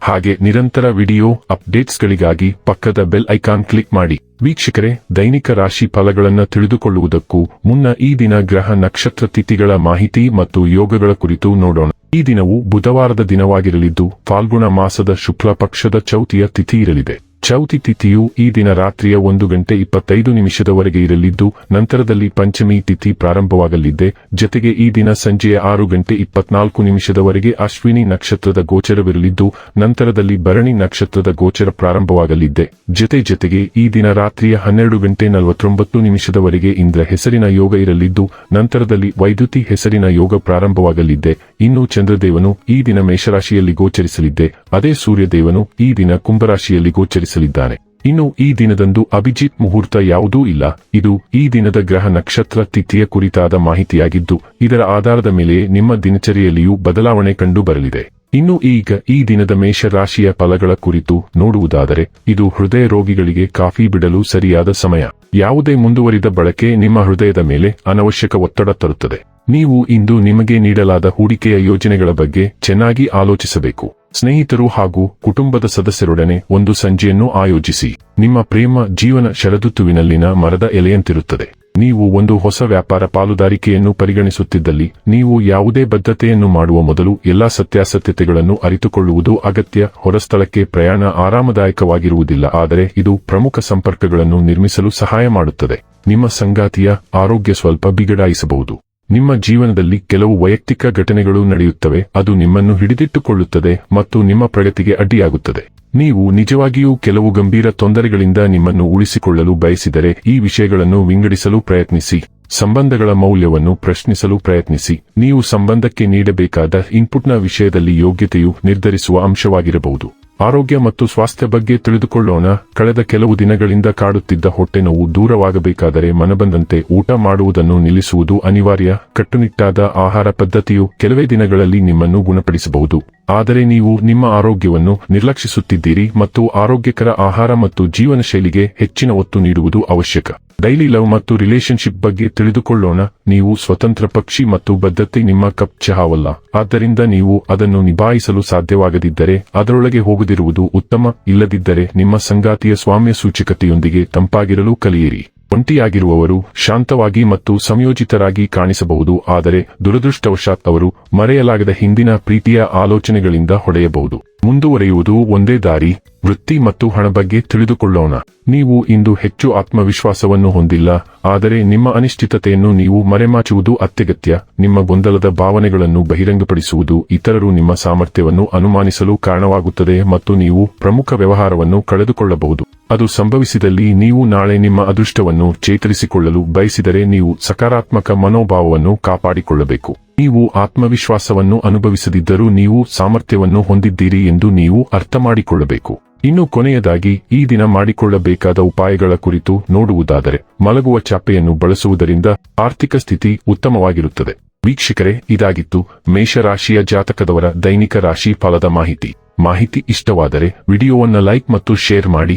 ಹಾಗೆ ನಿರಂತರ ವಿಡಿಯೋ ಅಪ್ಡೇಟ್ಸ್ಗಳಿಗಾಗಿ ಪಕ್ಕದ ಬೆಲ್ ಐಕಾನ್ ಕ್ಲಿಕ್ ಮಾಡಿ. ವೀಕ್ಷಕರೇ, ದೈನಿಕ ರಾಶಿ ಫಲಗಳನ್ನು ತಿಳಿದುಕೊಳ್ಳುವುದಕ್ಕೂ ಮುನ್ನ ಈ ದಿನ ಗ್ರಹ ನಕ್ಷತ್ರ ತಿಥಿಗಳ ಮಾಹಿತಿ ಮತ್ತು ಯೋಗಗಳ ಕುರಿತು ನೋಡೋಣ. ಈ ದಿನವು ಬುಧವಾರದ ದಿನವಾಗಿರಲಿದ್ದು, ಫಾಲ್ಗುಣ ಮಾಸದ ಶುಕ್ಲ ಪಕ್ಷದ ಚೌತಿಯ ತಿಥಿ ಇರಲಿದೆ. ಚೌತಿ ತಿಥಿಯು ಈ ದಿನ ರಾತ್ರಿಯ ಒಂದು ಗಂಟೆ ಇಪ್ಪತ್ತೈದು ನಿಮಿಷದವರೆಗೆ ಇರಲಿದ್ದು, ನಂತರದಲ್ಲಿ ಪಂಚಮಿ ತಿಥಿ ಪ್ರಾರಂಭವಾಗಲಿದ್ದೆ ಜತೆಗೆ ಈ ದಿನ ಸಂಜೆಯ ಆರು ಗಂಟೆ ಇಪ್ಪತ್ನಾಲ್ಕು ನಿಮಿಷದವರೆಗೆ ಅಶ್ವಿನಿ ನಕ್ಷತ್ರದ ಗೋಚರವಿರಲಿದ್ದು, ನಂತರದಲ್ಲಿ ಭರಣಿ ನಕ್ಷತ್ರದ ಗೋಚರ ಪ್ರಾರಂಭವಾಗಲಿದ್ದೆ ಜೊತೆ ಜೊತೆಗೆ ಈ ದಿನ ರಾತ್ರಿಯ ಹನ್ನೆರಡು ಗಂಟೆ ನಲವತ್ತೊಂಬತ್ತು ನಿಮಿಷದವರೆಗೆ ಇಂದ್ರ ಹೆಸರಿನ ಯೋಗ ಇರಲಿದ್ದು, ನಂತರದಲ್ಲಿ ವೈದ್ಯುತಿ ಹೆಸರಿನ ಯೋಗ ಪ್ರಾರಂಭವಾಗಲಿದ್ದೆ ಇನ್ನು ಚಂದ್ರದೇವನು ಈ ದಿನ ಮೇಷರಾಶಿಯಲ್ಲಿ ಗೋಚರಿಸಲಿದ್ದೆ ಅದೇ ಸೂರ್ಯದೇವನು ಈ ದಿನ ಕುಂಭರಾಶಿಯಲ್ಲಿ ಗೋಚರಿಸಲಿದ್ದಾನೆ. ಇನ್ನು ಈ ದಿನದಂದು ಅಭಿಜಿತ್ ಮುಹೂರ್ತ ಯಾವುದೂ ಇಲ್ಲ. ಇದು ಈ ದಿನದ ಗ್ರಹ ನಕ್ಷತ್ರ ತಿಥಿಯ ಕುರಿತಾದ ಮಾಹಿತಿಯಾಗಿದ್ದು, ಇದರ ಆಧಾರದ ಮೇಲೆ ನಿಮ್ಮ ದಿನಚರಿಯಲ್ಲಿಯೂ ಬದಲಾವಣೆ ಕಂಡು ಬರಲಿದೆ ಇನ್ನು ಈಗ ಈ ದಿನದ ಮೇಷ ರಾಶಿಯ ಫಲಗಳ ಕುರಿತು ನೋಡುವುದಾದರೆ, ಇದು ಹೃದಯ ರೋಗಿಗಳಿಗೆ ಕಾಫಿ ಬಿಡಲು ಸರಿಯಾದ ಸಮಯ. ಯಾವುದೇ ಮುಂದುವರಿದ ಬಳಕೆ ನಿಮ್ಮ ಹೃದಯದ ಮೇಲೆ ಅನವಶ್ಯಕ ಒತ್ತಡ ತರುತ್ತದೆ. ನೀವು ಇಂದು ನಿಮಗೆ ನೀಡಲಾದ ಹೂಡಿಕೆಯ ಯೋಜನೆಗಳ ಬಗ್ಗೆ ಚೆನ್ನಾಗಿ ಆಲೋಚಿಸಬೇಕು. ಸ್ನೇಹಿತರು ಹಾಗೂ ಕುಟುಂಬದ ಸದಸ್ಯರೊಡನೆ ಒಂದು ಸಂಜೆಯನ್ನು ಆಯೋಜಿಸಿ. ನಿಮ್ಮ ಪ್ರೇಮ, ಜೀವನ ಶರದೃತುವಿನಲ್ಲಿನ ಮರದ ಎಲೆಯಂತಿರುತ್ತದೆ. ನೀವು ಒಂದು ಹೊಸ ವ್ಯಾಪಾರ ಪಾಲುದಾರಿಕೆಯನ್ನು ಪರಿಗಣಿಸುತ್ತಿದ್ದಲ್ಲಿ, ನೀವು ಯಾವುದೇ ಬದ್ಧತೆಯನ್ನು ಮಾಡುವ ಮೊದಲು ಎಲ್ಲಾ ಸತ್ಯಾಸತ್ಯತೆಗಳನ್ನು ಅರಿತುಕೊಳ್ಳುವುದು ಅಗತ್ಯ. ಹೊರಸ್ಥಳಕ್ಕೆ ಪ್ರಯಾಣ ಆರಾಮದಾಯಕವಾಗಿರುವುದಿಲ್ಲ, ಆದರೆ ಇದು ಪ್ರಮುಖ ಸಂಪರ್ಕಗಳನ್ನು ನಿರ್ಮಿಸಲು ಸಹಾಯ ಮಾಡುತ್ತದೆ. ನಿಮ್ಮ ಸಂಗಾತಿಯ ಆರೋಗ್ಯ ಸ್ವಲ್ಪ ಬಿಗಡಾಯಿಸಬಹುದು. ನಿಮ್ಮ ಜೀವನದಲ್ಲಿ ಕೆಲವು ವೈಯಕ್ತಿಕ ಘಟನೆಗಳು ನಡೆಯುತ್ತವೆ, ಅದು ನಿಮ್ಮನ್ನು ಹಿಡಿದಿಟ್ಟುಕೊಳ್ಳುತ್ತದೆ ಮತ್ತು ನಿಮ್ಮ ಪ್ರಗತಿಗೆ ಅಡ್ಡಿಯಾಗುತ್ತದೆ. ನೀವು ನಿಜವಾಗಿಯೂ ಕೆಲವು ಗಂಭೀರ ತೊಂದರೆಗಳಿಂದ ನಿಮ್ಮನ್ನು ಉಳಿಸಿಕೊಳ್ಳಲು ಬಯಸಿದರೆ ಈ ವಿಷಯಗಳನ್ನು ವಿಂಗಡಿಸಲು ಪ್ರಯತ್ನಿಸಿ, ಸಂಬಂಧಗಳ ಮೌಲ್ಯವನ್ನು ಪ್ರಶ್ನಿಸಲು ಪ್ರಯತ್ನಿಸಿ. ನೀವು ಸಂಬಂಧಕ್ಕೆ ನೀಡಬೇಕಾದ ಇನ್ಪುಟ್ನ ವಿಷಯದಲ್ಲಿ ಯೋಗ್ಯತೆಯು ನಿರ್ಧರಿಸುವ ಅಂಶವಾಗಿರಬಹುದು. ಆರೋಗ್ಯ ಮತ್ತು ಸ್ವಾಸ್ಥ್ಯ ಬಗ್ಗೆ ತಿಳಿದುಕೊಳ್ಳೋಣ. ಕಳೆದ ಕೆಲವು ದಿನಗಳಿಂದ ಕಾಡುತ್ತಿದ್ದ ಹೊಟ್ಟೆ ನೋವು ದೂರವಾಗಬೇಕಾದರೆ ಮನಬಂದಂತೆ ಊಟ ಮಾಡುವುದನ್ನು ನಿಲ್ಲಿಸುವುದು ಅನಿವಾರ್ಯ. ಕಟ್ಟುನಿಟ್ಟಾದ ಆಹಾರ ಪದ್ಧತಿಯು ಕೆಲವೇ ದಿನಗಳಲ್ಲಿ ನಿಮ್ಮನ್ನು ಗುಣಪಡಿಸಬಹುದು. ಆದರೆ ನೀವು ನಿಮ್ಮ ಆರೋಗ್ಯವನ್ನು ನಿರ್ಲಕ್ಷಿಸುತ್ತಿದ್ದೀರಿ ಮತ್ತು ಆರೋಗ್ಯಕರ ಆಹಾರ ಮತ್ತು ಜೀವನ ಶೈಲಿಗೆ ಹೆಚ್ಚಿನ ಒತ್ತು ನೀಡುವುದು ಅವಶ್ಯಕ. ಡೈಲಿ ಲವ್ ಮತ್ತು ರಿಲೇಶನ್ಶಿಪ್ ಬಗ್ಗೆ ತಿಳಿದುಕೊಳ್ಳೋಣ. ನೀವು ಸ್ವತಂತ್ರ ಪಕ್ಷಿ ಮತ್ತು ಬದ್ಧತೆ ನಿಮ್ಮ ಕಪ್ ಚಹಾವಲ್ಲ. ಆದ್ದರಿಂದ ನೀವು ಅದನ್ನು ನಿಭಾಯಿಸಲು ಸಾಧ್ಯವಾಗದಿದ್ದರೆ, ಅದರೊಳಗೆ ಹೋಗದಿರುವುದು ಉತ್ತಮ. ಇಲ್ಲದಿದ್ದರೆ ನಿಮ್ಮ ಸಂಗಾತಿಯ ಸ್ವಾಮ್ಯ ಸೂಚಕತೆಯೊಂದಿಗೆ ತಂಪಾಗಿರಲು ಕಲಿಯಿರಿ. ಒಂಟಿಯಾಗಿರುವವರು ಶಾಂತವಾಗಿ ಮತ್ತು ಸಂಯೋಜಿತರಾಗಿ ಕಾಣಿಸಬಹುದು, ಆದರೆ ದುರದೃಷ್ಟವಶಾತ್ ಅವರು ಮರೆಯಲಾಗದ ಹಿಂದಿನ ಪ್ರೀತಿಯ ಆಲೋಚನೆಗಳಿಂದ ಹೊಡೆಯಬಹುದು. ಮುಂದುವರಿಯುವುದು ಒಂದೇ ದಾರಿ, ವೃತ್ತಿ ಮತ್ತು ಹಣ ಬಗ್ಗೆ ತಿಳಿದುಕೊಳ್ಳೋಣ. ನೀವು ಇಂದು ಹೆಚ್ಚು ಆತ್ಮವಿಶ್ವಾಸವನ್ನು ಹೊಂದಿಲ್ಲ, ಆದರೆ ನಿಮ್ಮ ಅನಿಶ್ಚಿತತೆಯನ್ನು ನೀವು ಮರೆಮಾಚುವುದು ಅತ್ಯಗತ್ಯ. ನಿಮ್ಮ ಗೊಂದಲದ ಭಾವನೆಗಳನ್ನು ಬಹಿರಂಗಪಡಿಸುವುದು ಇತರರು ನಿಮ್ಮ ಸಾಮರ್ಥ್ಯವನ್ನು ಅನುಮಾನಿಸಲು ಕಾರಣವಾಗುತ್ತದೆ ಮತ್ತು ನೀವು ಪ್ರಮುಖ ವ್ಯವಹಾರವನ್ನು ಕಳೆದುಕೊಳ್ಳಬಹುದು. ಅದು ಸಂಭವಿಸಿದಲ್ಲಿ ನೀವು ನಾಳೆ ನಿಮ್ಮ ಅದೃಷ್ಟವನ್ನು ಚೇತರಿಸಿಕೊಳ್ಳಲು ಬಯಸಿದರೆ ನೀವು ಸಕಾರಾತ್ಮಕ ಮನೋಭಾವವನ್ನು ಕಾಪಾಡಿಕೊಳ್ಳಬೇಕು. ನೀವು ಆತ್ಮವಿಶ್ವಾಸವನ್ನು ಅನುಭವಿಸದಿದ್ದರೂ ನೀವು ಸಾಮರ್ಥ್ಯವನ್ನು ಹೊಂದಿದ್ದೀರಿ ಎಂದು ನೀವು ಅರ್ಥ ಮಾಡಿಕೊಳ್ಳಬೇಕು ಇನ್ನು ಕೊನೆಯದಾಗಿ, ಈ ದಿನ ಮಾಡಿಕೊಳ್ಳಬೇಕಾದ ಉಪಾಯಗಳ ಕುರಿತು ನೋಡುವುದಾದರೆ, ಮಲಗುವ ಚಾಪೆಯನ್ನು ಬಳಸುವುದರಿಂದ ಆರ್ಥಿಕ ಸ್ಥಿತಿ ಉತ್ತಮವಾಗಿರುತ್ತದೆ. ವೀಕ್ಷಕರೇ, ಇದಾಗಿತ್ತು ಮೇಷರಾಶಿಯ ಜಾತಕದವರ ದೈನಿಕ ರಾಶಿ ಫಲದ ಮಾಹಿತಿ. ಮಾಹಿತಿ ಇಷ್ಟವಾದರೆ ವಿಡಿಯೋವನ್ನು ಲೈಕ್ ಮತ್ತು ಶೇರ್ ಮಾಡಿ.